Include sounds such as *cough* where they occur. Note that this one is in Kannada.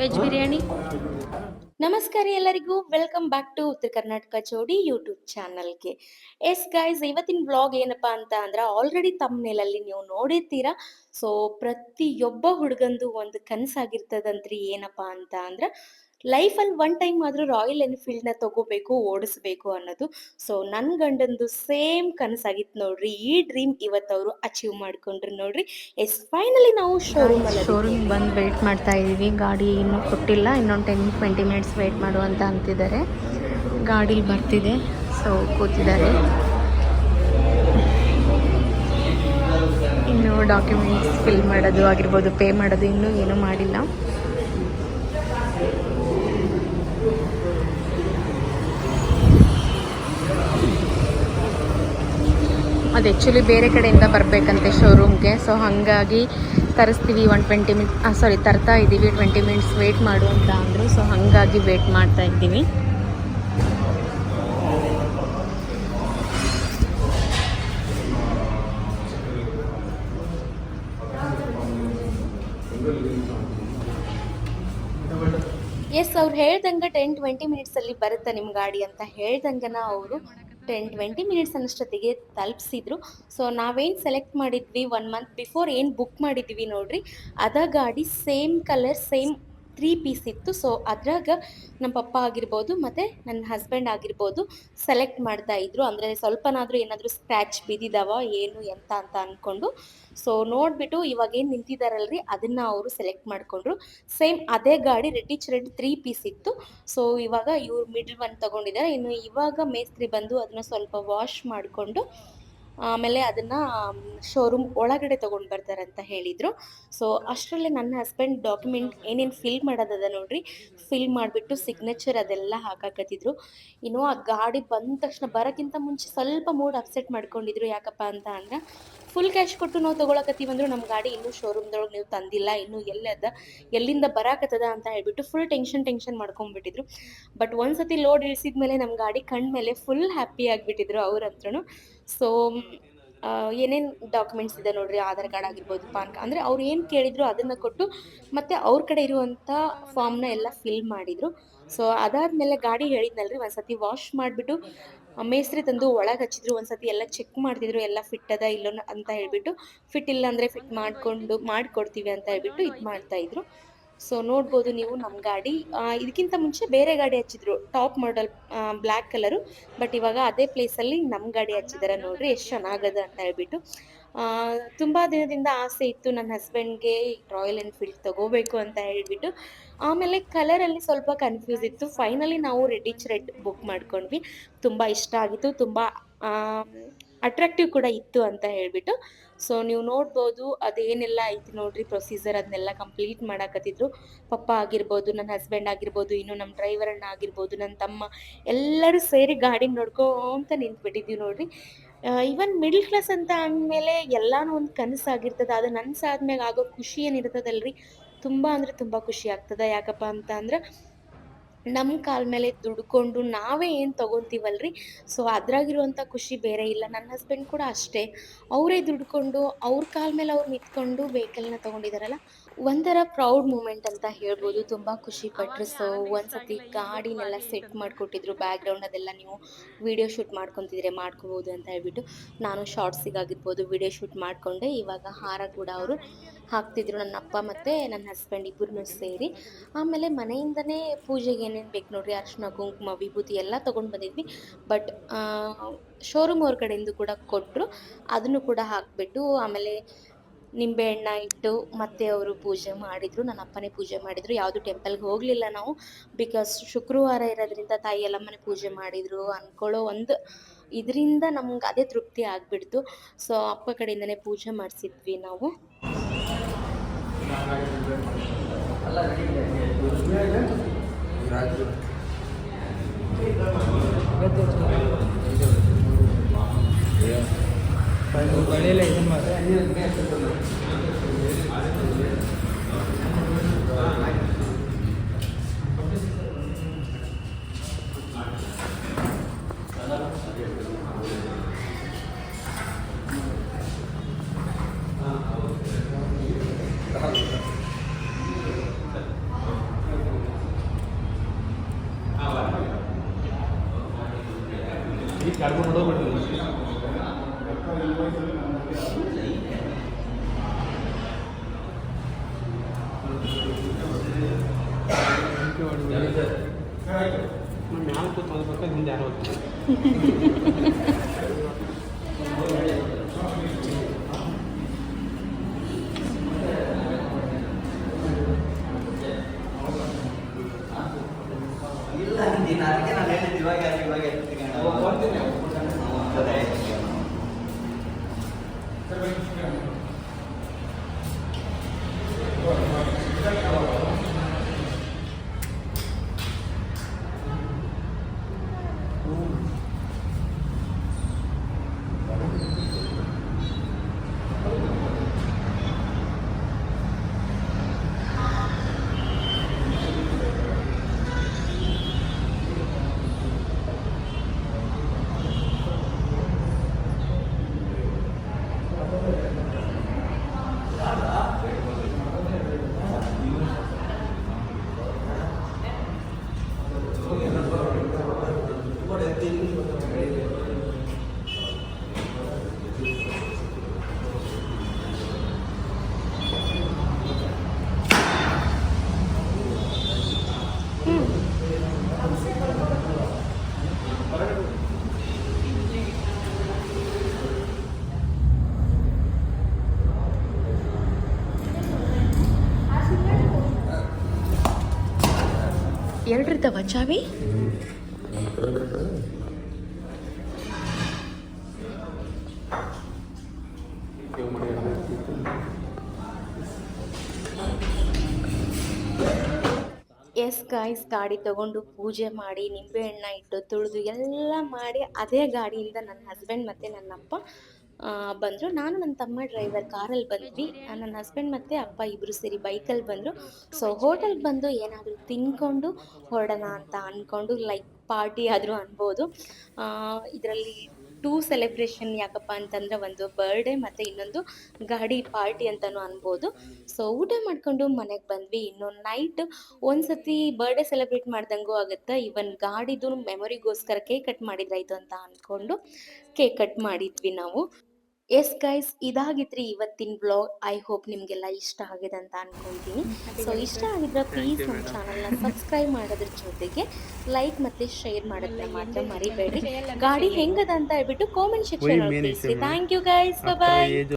ವೆಜ್ ಬಿರಿಯಾನಿ ನಮಸ್ಕಾರ ಎಲ್ಲರಿಗೂ. Welcome back to Uttara Karnataka Chowdi YouTube ಚಾನಲ್ಗೆ ಎಸ್ ಗೈಸ್ ಇವತ್ತಿನ ಬ್ಲಾಗ್ ಏನಪ್ಪಾ ಅಂತ ಅಂದ್ರೆ ಆಲ್ರೆಡಿ ತಮ್ಮನೇಲಲ್ಲಿ ನೀವು ನೋಡಿರ್ತೀರಾ. ಸೊ ಪ್ರತಿಯೊಬ್ಬ ಹುಡುಗಂದು ಒಂದು ಕನಸಾಗಿರ್ತದಂತ್ರಿ ಏನಪ್ಪಾ ಅಂತ ಅಂದ್ರೆ ಲೈಫಲ್ಲಿ ಒನ್ ಟೈಮ್ ಆದರೂ ರಾಯಲ್ ಎನ್ಫೀಲ್ಡ್ನ ತಗೋಬೇಕು ಓಡಿಸ್ಬೇಕು ಅನ್ನೋದು. ಸೊ ನನ್ನ ಗಂಡಂದು ಸೇಮ್ ಕನಸಾಗಿತ್ತು ನೋಡ್ರಿ. ಈ ಡ್ರೀಮ್ ಇವತ್ತು ಅವರು ಅಚೀವ್ ಮಾಡ್ಕೊಂಡ್ರು ನೋಡ್ರಿ. ಎಸ್ ಫೈನಲಿ ನಾವು ಶೋರೂಮ್ ಶೋರೂಮ್ ಬಂದು ವೆಯ್ಟ್ ಮಾಡ್ತಾ ಇದ್ದೀವಿ ಗಾಡಿ ಇನ್ನೂ ಕೊಟ್ಟಿಲ್ಲ. ಇನ್ನೊಂದು ಟೆನ್ ಟ್ವೆಂಟಿ ಮಿನಿಟ್ಸ್ ವೆಯ್ಟ್ ಮಾಡು ಅಂತ ಅಂತಿದ್ದಾರೆ. ಗಾಡೀಲಿ ಬರ್ತಿದೆ. ಸೊ ಕೂತಿದ್ದಾರೆ. ಇನ್ನು ಡಾಕ್ಯುಮೆಂಟ್ಸ್ ಫಿಲ್ ಮಾಡೋದು ಆಗಿರ್ಬೋದು ಪೇ ಮಾಡೋದು ಇನ್ನೂ ಏನೂ ಮಾಡಿಲ್ಲ. ಅದು ಆ್ಯಕ್ಚುಲಿ ಬೇರೆ ಕಡೆಯಿಂದ ಬರಬೇಕಂತೆ ಶೋರೂಮ್ಗೆ ಸೊ ಹಾಗಾಗಿ ತರಿಸ್ತೀವಿ ಒನ್ ಟ್ವೆಂಟಿ ಮಿನಿಟ್ ಸಾರಿ ತರ್ತಾ ಇದ್ದೀವಿ ಟ್ವೆಂಟಿ ಮಿನಿಟ್ಸ್ ವೆಯ್ಟ್ ಮಾಡು ಅಂತ ಅಂದರು. ಸೊ ಹಾಗಾಗಿ ವೆಯ್ಟ್ ಮಾಡ್ತಾ ಇದ್ದೀವಿ. ಎಸ್ ಅವ್ರು ಹೇಳ್ದಂಗೆ ಟೆನ್ ಟ್ವೆಂಟಿ ಮಿನಿಟ್ಸಲ್ಲಿ ಬರುತ್ತೆ ನಿಮ್ಮ ಗಾಡಿ ಅಂತ. ಹೇಳ್ದಂಗೆ ಅವರು ಟೆನ್ ಟ್ವೆಂಟಿ ಮಿನಿಟ್ಸ್ ಅನ್ನಷ್ಟೊತ್ತಿಗೆ ತಲುಪಿಸಿದ್ರು. ಸೊ ನಾವೇನು ಸೆಲೆಕ್ಟ್ ಮಾಡಿದ್ವಿ ಒನ್ ಮಂತ್ ಬಿಫೋರ್ ಏನು ಬುಕ್ ಮಾಡಿದ್ವಿ ನೋಡ್ರಿ, ಅದ ಗಾಡಿ same colour same three piece ಇತ್ತು. ಸೊ ಅದ್ರಾಗ ನಮ್ಮ ಪಪ್ಪ ಆಗಿರ್ಬೋದು, ಮತ್ತು ನನ್ನ ಹಸ್ಬೆಂಡ್ ಆಗಿರ್ಬೋದು ಸೆಲೆಕ್ಟ್ ಮಾಡ್ತಾ ಇದ್ರು. ಅಂದರೆ ಸ್ವಲ್ಪನಾದರೂ ಏನಾದರೂ ಸ್ಕ್ರ್ಯಾಚ್ ಬಿದ್ದಿದಾವ, ಏನು, ಎಂತ ಅಂತ ಅಂದ್ಕೊಂಡು ಸೊ ನೋಡಿಬಿಟ್ಟು ಇವಾಗ ಏನು ನಿಂತಿದ್ದಾರಲ್ರಿ ಅದನ್ನು ಅವರು ಸೆಲೆಕ್ಟ್ ಮಾಡಿಕೊಂಡ್ರು. ಸೇಮ್ ಅದೇ ಗಾಡಿ ರೆಡ್ಡಿಚ್ ರೆಡ್ ತ್ರೀ ಪೀಸ್ ಇತ್ತು. ಸೊ ಇವಾಗ ಇವ್ರು ಮಿಡ್ಲ್ ಒನ್ ತೊಗೊಂಡಿದ್ದಾರೆ ಇನ್ನು ಇವಾಗ ಮೇಸ್ತ್ರಿ ಬಂದು ಅದನ್ನ ಸ್ವಲ್ಪ ವಾಶ್ ಮಾಡಿಕೊಂಡು ಆಮೇಲೆ ಅದನ್ನು ಶೋರೂಮ್ ಒಳಗಡೆ ತೊಗೊಂಡು ಬರ್ತಾರೆ ಅಂತ ಹೇಳಿದರು. ಸೊ ಅಷ್ಟರಲ್ಲೇ ನನ್ನ ಹಸ್ಬೆಂಡ್ ಡಾಕ್ಯುಮೆಂಟ್ ಏನೇನು ಫಿಲ್ ಮಾಡೋದದ ನೋಡ್ರಿ ಫಿಲ್ ಮಾಡಿಬಿಟ್ಟು ಸಿಗ್ನೇಚರ್ ಅದೆಲ್ಲ ಹಾಕಾಕತ್ತಿದ್ರು. ಇನ್ನು ಆ ಗಾಡಿ ಬಂದ ತಕ್ಷಣ ಬರೋಕ್ಕಿಂತ ಮುಂಚೆ ಸ್ವಲ್ಪ ಮೂಡ್ ಅಪ್ಸೆಟ್ ಮಾಡ್ಕೊಂಡಿದ್ರು ಯಾಕಪ್ಪ ಅಂತ ಅಂದ್ರೆ ಫುಲ್ ಕ್ಯಾಶ್ ಕೊಟ್ಟು ನಾವು ತೊಗೊಳಕತ್ತೀವಿ ನಮ್ಮ ಗಾಡಿ ಇನ್ನೂ ಶೋರೂಮ್ದೊಳಗೆ ನೀವು ತಂದಿಲ್ಲ, ಇನ್ನೂ ಅದ, ಎಲ್ಲಿಂದ ಬರಾಕತ್ತದ ಅಂತ ಹೇಳ್ಬಿಟ್ಟು ಫುಲ್ ಟೆನ್ಷನ್ ಟೆನ್ಷನ್ ಮಾಡ್ಕೊಂಡ್ಬಿಟ್ಟಿದ್ರು ಬಟ್ ಒಂದ್ಸತಿ ಲೋಡ್ ಇಳಿಸಿದ ಮೇಲೆ ನಮ್ಮ ಗಾಡಿ ಕಣ್ಮೇಲೆ ಫುಲ್ ಹ್ಯಾಪಿ ಆಗಿಬಿಟ್ಟಿದ್ರು ಅವ್ರ ಹತ್ರನು. ಸೊ ಏನೇನು ಡಾಕ್ಯುಮೆಂಟ್ಸ್ ಇದೆ ನೋಡ್ರಿ, ಆಧಾರ್ ಕಾರ್ಡ್ ಆಗಿರ್ಬೋದು, ಪಾನ್ ಕಾರ್ಡ್ ಅಂದರೆ ಅವ್ರು ಏನು ಕೇಳಿದ್ರು ಅದನ್ನು ಕೊಟ್ಟು ಮತ್ತು ಅವ್ರ ಕಡೆ ಇರುವಂಥ ಫಾರ್ಮ್ನ ಎಲ್ಲ ಫಿಲ್ ಮಾಡಿದರು. ಸೊ ಅದಾದ್ಮೇಲೆ ಗಾಡಿ ಹೇಳಿದ್ನಲ್ರಿ, ಒಂದ್ಸತಿ ವಾಶ್ ಮಾಡಿಬಿಟ್ಟು ಮೇಸ್ತ್ರಿ ತಂದು ಒಳಗೆ ಹಚ್ಚಿದ್ರು, ಒಂದ್ಸತಿ ಎಲ್ಲ ಚೆಕ್ ಮಾಡ್ತಿದ್ರು, ಎಲ್ಲ ಫಿಟ್ ಅದ ಇಲ್ಲೋ ಅಂತ ಹೇಳ್ಬಿಟ್ಟು ಫಿಟ್ ಇಲ್ಲ ಅಂದರೆ ಫಿಟ್ ಮಾಡಿಕೊಂಡು, ಮಾಡಿಕೊಡ್ತೀವಿ ಅಂತ ಹೇಳ್ಬಿಟ್ಟು ಇದು ಮಾಡ್ತಾಯಿದ್ರು ಸೊ ನೋಡ್ಬೋದು ನೀವು ನಮ್ಮ ಗಾಡಿ. ಇದಕ್ಕಿಂತ ಮುಂಚೆ ಬೇರೆ ಗಾಡಿ ಹಚ್ಚಿದ್ರು. Top model black colour but ಇವಾಗ ಅದೇ ಪ್ಲೇಸಲ್ಲಿ ನಮ್ಮ ಗಾಡಿ ಹಚ್ಚಿದ್ದಾರೆ ನೋಡ್ರಿ, ಎಷ್ಟು ಚೆನ್ನಾಗದ ಅಂತ ಹೇಳ್ಬಿಟ್ಟು. ತುಂಬ ದಿನದಿಂದ ಆಸೆ ಇತ್ತು ನನ್ನ ಹಸ್ಬೆಂಡ್ಗೆ ರಾಯಲ್ ಎನ್ಫೀಲ್ಡ್ ತಗೋಬೇಕು ಅಂತ ಹೇಳಿಬಿಟ್ಟು. ಆಮೇಲೆ ಕಲರಲ್ಲಿ ಸ್ವಲ್ಪ ಕನ್ಫ್ಯೂಸ್ ಇತ್ತು. ಫೈನಲಿ ನಾವು ರೆಡಿಚ್ ರೆಡ್ ಬುಕ್ ಮಾಡ್ಕೊಂಡ್ವಿ. ತುಂಬ ಇಷ್ಟ ಆಗಿತ್ತು. ತುಂಬ ಅಟ್ರಾಕ್ಟಿವ್ ಕೂಡ ಇತ್ತು ಅಂತ ಹೇಳಿಬಿಟ್ಟು. ಸೊ ನೀವು ನೋಡ್ಬೋದು, ಅದೇನೆಲ್ಲ ಐತಿ ನೋಡ್ರಿ ಪ್ರೊಸೀಜರ್ ಅದನ್ನೆಲ್ಲ ಕಂಪ್ಲೀಟ್ ಮಾಡಾಕತ್ತಿದ್ರು. ಪಪ್ಪ ಆಗಿರ್ಬೋದು ನನ್ನ ಹಸ್ಬೆಂಡ್ ಆಗಿರ್ಬೋದು, ಇನ್ನು ನಮ್ಮ ಡ್ರೈವರ್ ಅಣ್ಣ ಆಗಿರ್ಬೋದು ನನ್ನ ತಮ್ಮ, ಎಲ್ಲರೂ ಸೇರಿ ಗಾಡಿ ನೋಡ್ಕೊಂತ ನಿಂತ್ಬಿಟ್ಟಿದ್ವಿ ನೋಡ್ರಿ. ಇವನ್ ಮಿಡ್ಲ್ ಕ್ಲಾಸ್ ಅಂತ ಅಂದಮೇಲೆ ಎಲ್ಲಾನು ಒಂದು ಕನಸಾಗಿರ್ತದೆ. ಅದು ನನ್ಸಾದ್ಮೇಲೆ ಆಗೋ ಖುಷಿ ಏನಿರ್ತದಲ್ರಿ? ತುಂಬ ಅಂದರೆ ತುಂಬ ಖುಷಿ ಆಗ್ತದೆ. ಯಾಕಪ್ಪ ಅಂತ ಅಂದ್ರೆ ನಮ್ಮ ಕಾಲ ಮೇಲೆ ದುಡ್ಕೊಂಡು ನಾವೇ ಏನು ತೊಗೊತೀವಲ್ರಿ? ಸೊ ಅದ್ರಾಗಿರುವಂಥ ಖುಷಿ ಬೇರೆ ಇಲ್ಲ. ನನ್ನ ಹಸ್ಬೆಂಡ್ ಕೂಡ ಅಷ್ಟೇ. ಅವರೇ ದುಡ್ಕೊಂಡು ಅವ್ರ ಕಾಲ ಮೇಲೆ ಅವ್ರು ನಿಂತ್ಕೊಂಡು ವೆಹಿಕಲ್ನ ತೊಗೊಂಡಿದ್ದಾರಲ್ಲ ಒಂಥರ ಪ್ರೌಡ್ ಮೂಮೆಂಟ್ ಅಂತ ಹೇಳ್ಬೋದು. ತುಂಬ ಖುಷಿ ಪಟ್ಟರು ಸೊ ಒಂದ್ಸತಿ ಗಾಡಿನೆಲ್ಲ ಸೆಟ್ ಮಾಡಿಕೊಟ್ಟಿದ್ರು. ಬ್ಯಾಕ್ಗ್ರೌಂಡ್ ಅದೆಲ್ಲ ನೀವು ವಿಡಿಯೋ ಶೂಟ್ ಮಾಡ್ಕೊತಿದ್ರೆ ಮಾಡ್ಕೋಬೋದು ಅಂತ ಹೇಳ್ಬಿಟ್ಟು ನಾನು ಶಾರ್ಟ್ಸಿಗಾಗಿರ್ಬೋದು ವಿಡಿಯೋ ಶೂಟ್ ಮಾಡಿಕೊಂಡೆ. ಇವಾಗ ಹಾರ ಕೂಡ ಅವರು ಹಾಕ್ತಿದ್ರು. ನನ್ನ ಅಪ್ಪ ಮತ್ತು ನನ್ನ ಹಸ್ಬೆಂಡ್ ಇಬ್ಬರು ಸೇರಿ. ಆಮೇಲೆ ಮನೆಯಿಂದನೇ ಪೂಜೆಗೆ ಏನೇನು ಬೇಕು ನೋಡ್ರಿ? ಅರ್ಶಿನ ಕುಂಕುಮ, ವಿಭೂತಿ ಎಲ್ಲ ತಗೊಂಡು ಬಂದಿದ್ವಿ. ಬಟ್ ಶೋರೂಮ್ ಅವ್ರ ಕಡೆಯಿಂದ ಕೂಡ ಕೊಟ್ಟರು ಅದನ್ನು ಕೂಡ ಹಾಕಿಬಿಟ್ಟು ಆಮೇಲೆ ನಿಂಬೆ ಹಣ್ಣ ಇಟ್ಟು ಮತ್ತೆ ಅವರು ಪೂಜೆ ಮಾಡಿದ್ರು, ನನ್ನ ಅಪ್ಪನೇ ಪೂಜೆ ಮಾಡಿದರು. ಯಾವುದು ಟೆಂಪಲ್ಗೆ ಹೋಗಲಿಲ್ಲ ನಾವು. ಬಿಕಾಸ್ ಶುಕ್ರವಾರ ಇರೋದ್ರಿಂದ ತಾಯಿ ಎಲ್ಲಮ್ಮನೇ ಪೂಜೆ ಮಾಡಿದ್ರು ಅನ್ಕೊಳ್ಳೋ ಒಂದು ಇದರಿಂದ ನಮ್ಗೆ ಅದೇ ತೃಪ್ತಿ ಆಗ್ಬಿಡ್ತು. ಸೊ ಅಪ್ಪ ಕಡೆಯಿಂದನೇ ಪೂಜೆ ಮಾಡಿಸಿದ್ವಿ ನಾವು. ಒಳ್ಳೆಯ ಇದನ್ನು ಮಾಡಿ ಕಾರ್ಬನ್ ನೋಡೋಗ್ಬಿಡ್ತೀನಿ ಕೂತ್ ಓದ್ಬೇಕು ಹಿಂದೆ ಯಾರು *laughs* ಓದ್ತಾರೆ ಇಲ್ಲ ನೀನು ಅದಕ್ಕೆ ನಾನು ಹೇಳಿದ್ದು ಇವಾಗ ಯಾಕೆ ಇವಾಗ ಅದೇ ಎರಡಿರ್ತಾವ ಚಾವಿ. ಎಸ್ ಗಾಯ್ಸ್ ಗಾಡಿ ತಗೊಂಡು ಪೂಜೆ ಮಾಡಿ ನಿಂಬೆಹಣ್ಣ ಇಟ್ಟು ತುಳಿದು ಎಲ್ಲ ಮಾಡಿ ಅದೇ ಗಾಡಿಯಿಂದ ನನ್ನ ಹಸ್ಬೆಂಡ್ ಮತ್ತು ನನ್ನ ಅಪ್ಪ ಆ, ಬಂದರು. ನಾನು ನನ್ನ ತಮ್ಮ ಡ್ರೈವರ್ ಕಾರಲ್ಲಿ ಬಂದ್ವಿ. ನನ್ನ ಹಸ್ಬೆಂಡ್ ಮತ್ತು ಅಪ್ಪ ಇಬ್ಬರು ಸೇರಿ ಬೈಕಲ್ಲಿ ಬಂದರು. ಸೊ ಹೋಟೆಲ್ಗೆ ಬಂದು ಏನಾದರೂ ತಿನ್ಕೊಂಡು ಹೊರಡೋಣ ಅಂತ ಅಂದ್ಕೊಂಡು ಲೈಕ್ ಪಾರ್ಟಿ ಆದರೂ ಅನ್ಬೋದು. ಇದರಲ್ಲಿ ಟೂ ಸೆಲೆಬ್ರೇಷನ್ ಯಾಕಪ್ಪ ಅಂತಂದರೆ ಒಂದು ಬರ್ಡೇ ಮತ್ತು ಇನ್ನೊಂದು ಗಾಡಿ ಪಾರ್ಟಿ ಅಂತಲೂ ಅನ್ಬೋದು. ಸೊ ಊಟ ಮಾಡಿಕೊಂಡು ಮನೆಗೆ ಬಂದ್ವಿ. ಇನ್ನು ನೈಟ್ ಒಂದ್ಸತಿ ಬರ್ಡೇ ಸೆಲೆಬ್ರೇಟ್ ಮಾಡ್ದಂಗೂ ಆಗುತ್ತೆ ಇವನ್ ಗಾಡಿದು ಮೆಮೊರಿಗೋಸ್ಕರ ಕೇಕ್ ಕಟ್ ಮಾಡಿದ್ರಾಯ್ತು ಅಂತ ಅಂದ್ಕೊಂಡು ಕೇಕ್ ಕಟ್ ಮಾಡಿದ್ವಿ ನಾವು. ಎಸ್ ಗೈಸ್ ಇದಾಗಿತ್ರಿ ಇವತ್ತಿನ ಬ್ಲಾಗ್ ಐ ಹೋಪ್ ನಿಮಗೆಲ್ಲ ಇಷ್ಟ ಆಗಿದೆ ಅಂತ ಅನ್ಕೊಂತೀನಿ. ಸೊ ಇಷ್ಟ ಆಗಿದ್ರೆ ಪ್ಲೀಸ್ ನಮ್ಮ ಚಾನಲ್ನ ಸಬ್ಸ್ಕ್ರೈಬ್ ಮಾಡೋದ್ರ ಜೊತೆಗೆ ಲೈಕ್ ಮತ್ತೆ ಶೇರ್ ಮಾಡೋದ್ರ ಮಾತ್ರ ಮರಿಬೇಡ್ರಿ. ಗಾಡಿ ಹೆಂಗದ ಅಂತ ಹೇಳ್ಬಿಟ್ಟು comment section thank you guys bye